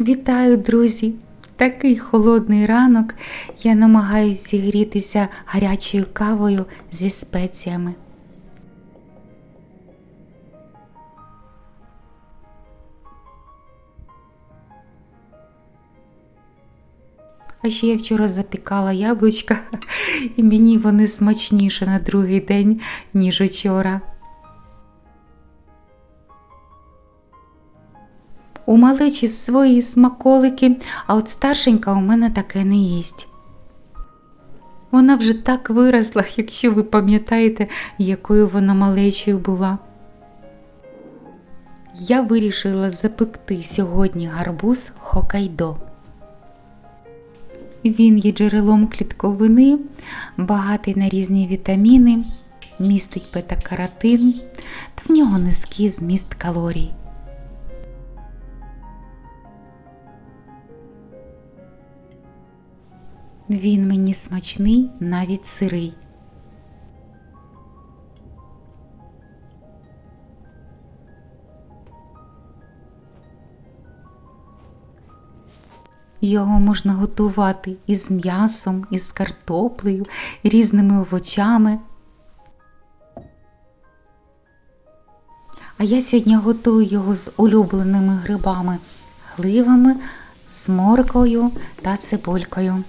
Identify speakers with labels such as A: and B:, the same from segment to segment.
A: Вітаю, друзі! Такий холодний ранок. Я намагаюся зігрітися гарячою кавою зі спеціями. А ще я вчора запікала яблучка, і мені вони смачніше на другий день, ніж учора. У малечі свої смаколики, а от старшенька у мене таке не їсть. Вона вже так виросла, якщо ви пам'ятаєте, якою вона малечою була. Я вирішила запекти сьогодні гарбуз Хокайдо. Він є джерелом клітковини, багатий на різні вітаміни, містить бета-каротин та в нього низький зміст калорій. Він мені смачний, навіть сирий. Його можна готувати із м'ясом, із картоплею, різними овочами. А я сьогодні готую його з улюбленими грибами, гливами, з моркою та цибулькою.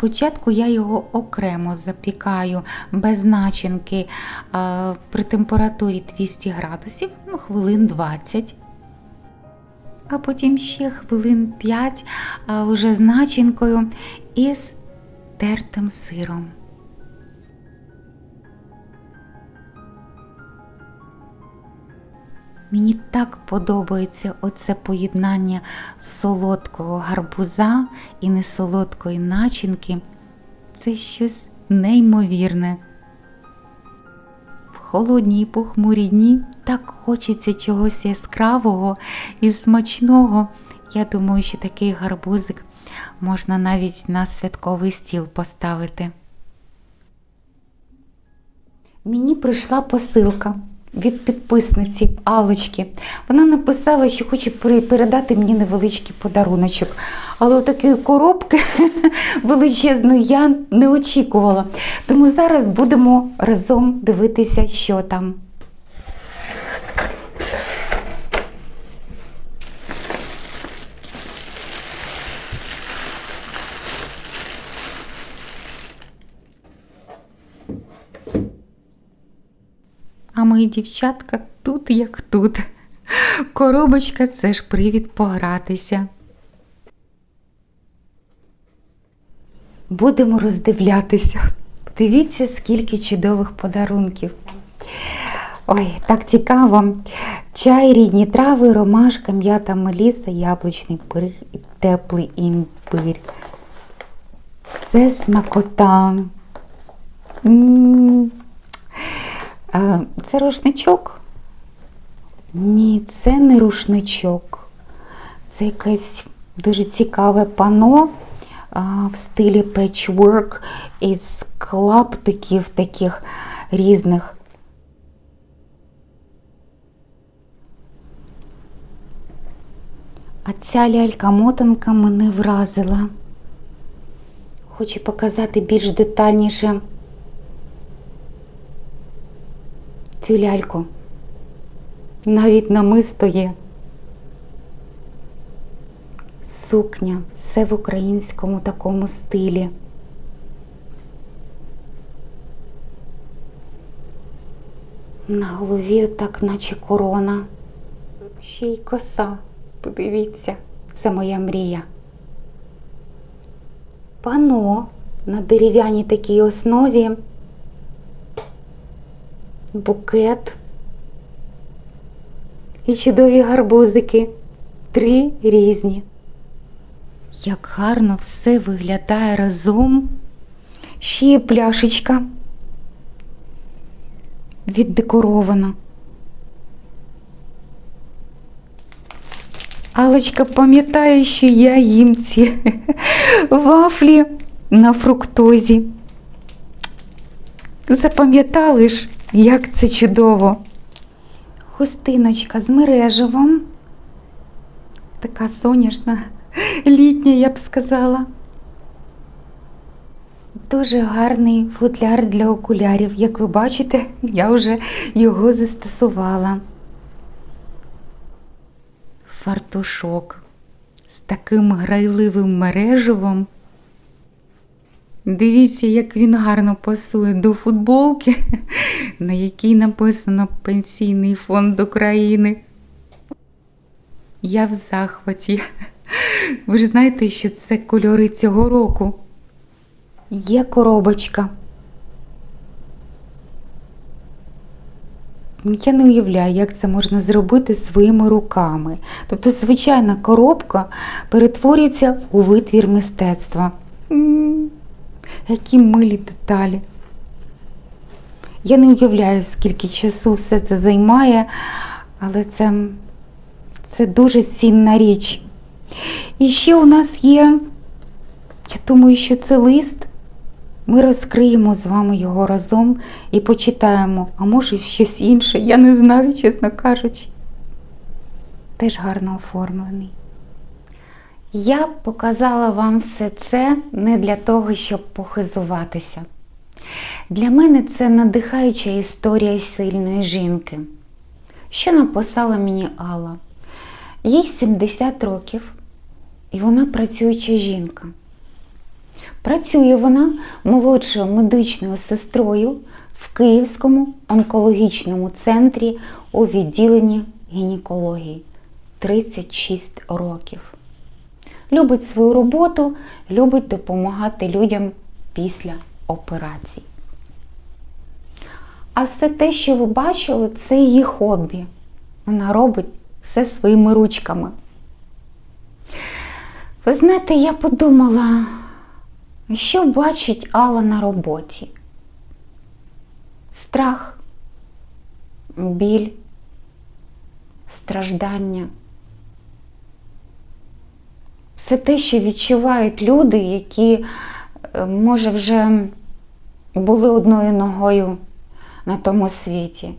A: Спочатку я його окремо запікаю без начинки а, при температурі 200 градусів, ну, хвилин 20. А потім ще хвилин 5 а, вже з начинкою і з тертим сиром. Мені так подобається оце поєднання солодкого гарбуза і несолодкої начинки. Це щось неймовірне. В холодні й похмурі дні так хочеться чогось яскравого і смачного. Я думаю, що такий гарбузик можна навіть на святковий стіл поставити. Мені прийшла посилка від підписниці Алочки. Вона написала, що хоче передати мені невеличкий подаруночок. Але такої коробки величезної я не очікувала. Тому зараз будемо разом дивитися, що там. Мої дівчатка тут як тут. Коробочка це ж привід погратися. Будемо роздивлятися. Дивіться, скільки чудових подарунків. Ой, так цікаво. Чай, рідні трави, ромашка, м'ята, меліса, яблучний пиріг і теплий імбир. Це смакота. М. А, Це рушничок? Ні, це не рушничок. Це якесь дуже цікаве пано а, в стилі петчворк із клаптиків таких різних. А ця лялька-мотанка мене вразила. Хочу показати більш детальніше цю ляльку. Навіть намисто є. Сукня, все в українському такому стилі. На голові так, наче корона. Тут ще й коса. Подивіться, це моя мрія. Пано на дерев'яній такій основі букет і чудові гарбузики. Три різні. Як гарно все виглядає разом. Ще є пляшечка віддекорована. Алочка пам'ятає, що я їм ці вафлі на фруктозі. Запам'ятали ж, як це чудово. Хустиночка з мереживом. Така соняшна, літня, я б сказала. Дуже гарний футляр для окулярів. Як ви бачите, я вже його застосувала. Фартушок з таким грайливим мереживом. Дивіться, як він гарно пасує до футболки, на якій написано Пенсійний фонд України. Я в захваті. Ви ж знаєте, що це кольори цього року. Є коробочка. Я не уявляю, як це можна зробити своїми руками. Тобто, звичайна коробка перетворюється у витвір мистецтва. Які милі деталі. Я не уявляю, скільки часу все це займає, але це, це дуже цінна річ. І ще у нас є, я думаю, що це лист. Ми розкриємо з вами його разом і почитаємо, а може щось інше, я не знаю, чесно кажучи. Теж гарно оформлений. Я показала вам все це не для того, щоб похизуватися. Для мене це надихаюча історія сильної жінки. Що написала мені Алла? Їй 70 років, і вона працююча жінка. Працює вона молодшою медичною сестрою в Київському онкологічному центрі у відділенні гінекології 36 років. Любить свою роботу, любить допомагати людям після операцій. А все те, що ви бачили, це її хобі. Вона робить все своїми ручками. Ви знаєте, я подумала, що бачить Алла на роботі? Страх, біль, страждання. Все те, що відчувають люди, які, е, може, вже були одною ногою на тому світі.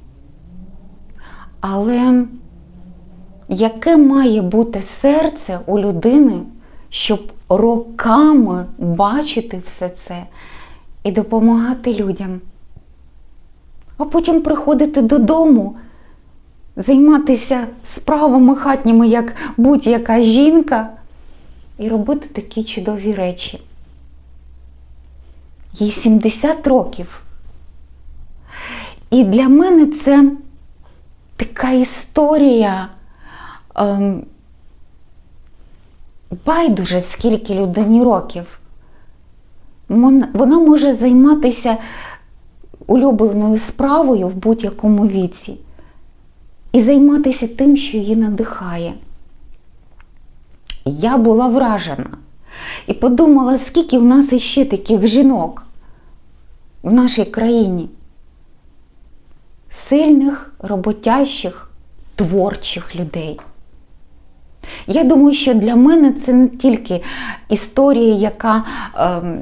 A: Але яке має бути серце у людини, щоб роками бачити все це і допомагати людям? А потім приходити додому, займатися справами хатніми, як будь-яка жінка, і робити такі чудові речі. Їй 70 років. І для мене це така історія. Ем, байдуже, скільки людині років. Вона може займатися улюбленою справою в будь-якому віці і займатися тим, що її надихає. Я була вражена і подумала, скільки в нас іще таких жінок в нашій країні. Сильних, роботящих, творчих людей. Я думаю, що для мене це не тільки історія, яка ем,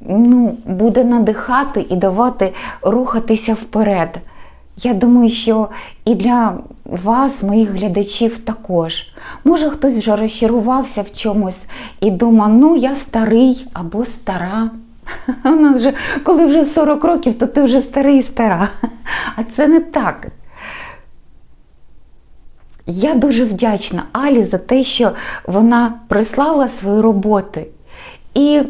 A: ну, буде надихати і давати рухатися вперед. Я думаю, що і для вас, моїх глядачів, також. Може, хтось вже розчарувався в чомусь і думає, ну я старий або стара. У нас вже, коли вже 40 років, то ти вже старий і стара. А це не так. Я дуже вдячна Алі за те, що вона прислала свої роботи і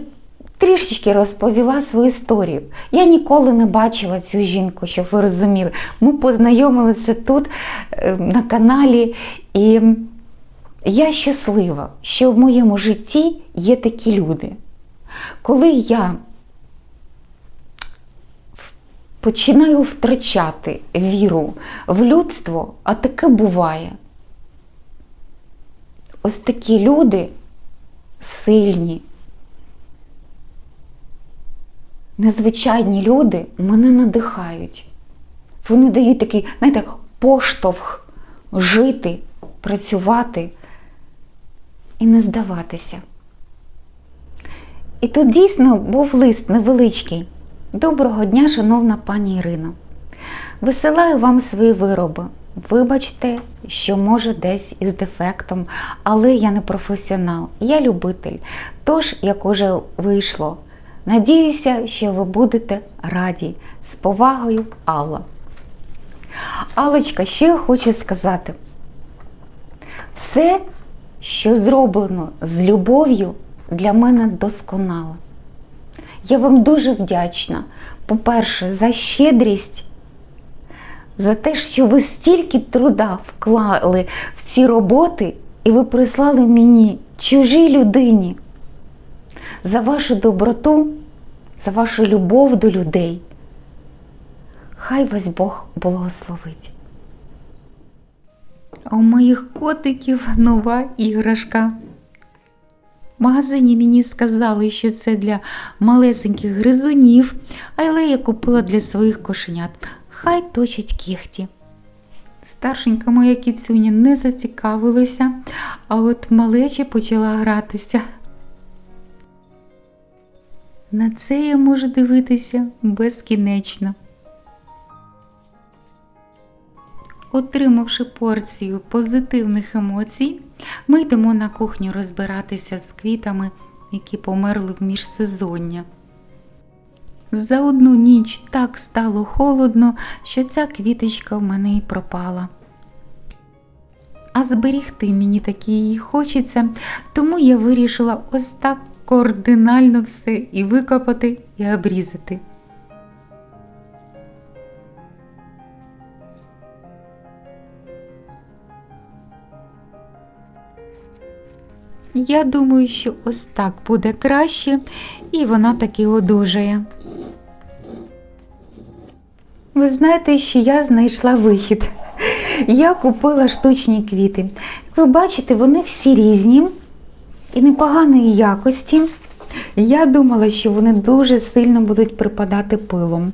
A: трішечки розповіла свою історію. Я ніколи не бачила цю жінку, щоб ви розуміли. Ми познайомилися тут е, на каналі, і я щаслива, що в моєму житті є такі люди. Коли я починаю втрачати віру в людство, а таке буває. Ось такі люди сильні, незвичайні люди мене надихають. Вони дають такий, знаєте, поштовх жити, працювати і не здаватися. І тут дійсно був лист невеличкий. Доброго дня, шановна пані Ірино. Висилаю вам свої вироби. Вибачте, що може десь із дефектом, але я не професіонал, я любитель. Тож, як уже вийшло, надіюся, що ви будете раді. З повагою, Алла. Аллочка, що я хочу сказати? Все, що зроблено з любов'ю, для мене досконало. Я вам дуже вдячна, по-перше, за щедрість, за те, що ви стільки труда вклали в ці роботи, і ви прислали мені чужій людині, за вашу доброту, за вашу любов до людей. Хай вас Бог благословить. А у моїх котиків нова іграшка. В магазині мені сказали, що це для малесеньких гризунів, але я купила для своїх кошенят. Хай точать кіхті. Старшенька моя кіцюня не зацікавилася, а от малеча почала гратися. На це я можу дивитися безкінечно. Отримавши порцію позитивних емоцій, ми йдемо на кухню розбиратися з квітами, які померли в міжсезоння. За одну ніч так стало холодно, що ця квіточка в мене і пропала. А зберігти мені таки її хочеться, тому я вирішила ось так кардинально все і викопати, і обрізати. Я думаю, що ось так буде краще, і вона таки одужає. Ви знаєте, що я знайшла вихід. Я купила штучні квіти. Ви бачите, вони всі різні і непоганої якості. Я думала, що вони дуже сильно будуть припадати пилом.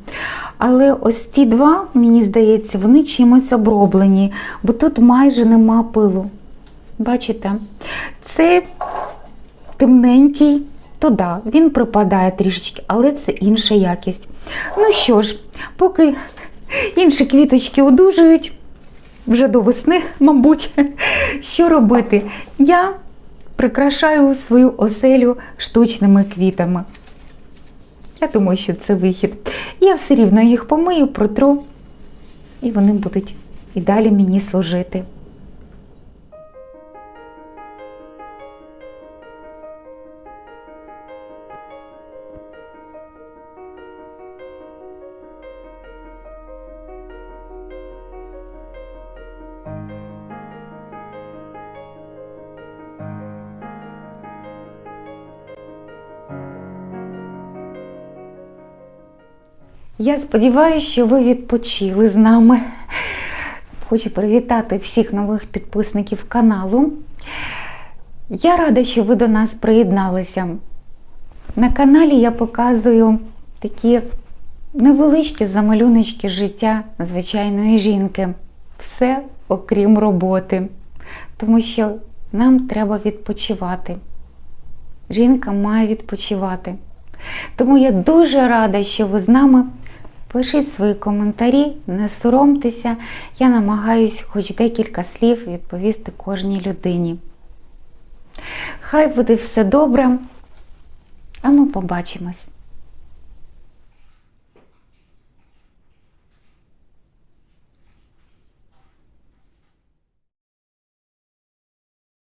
A: Але ось ці два, мені здається, вони чимось оброблені, бо тут майже нема пилу. Бачите? Це темненький, то да, він припадає трішечки, але це інша якість. Ну що ж, поки інші квіточки одужують, вже до весни, мабуть, що робити? Я прикрашаю свою оселю штучними квітами. Я думаю, що це вихід. Я все рівно їх помию, протру, і вони будуть і далі мені служити. Я сподіваюся, що ви відпочили з нами. Хочу привітати всіх нових підписників каналу. Я рада, що ви до нас приєдналися. На каналі я показую такі невеличкі замалюночки життя звичайної жінки. Все окрім роботи. Тому що нам треба відпочивати. Жінка має відпочивати. Тому я дуже рада, що ви з нами. Пишіть свої коментарі, не соромтеся. Я намагаюсь хоч декілька слів відповісти кожній людині. Хай буде все добре, а ми побачимось.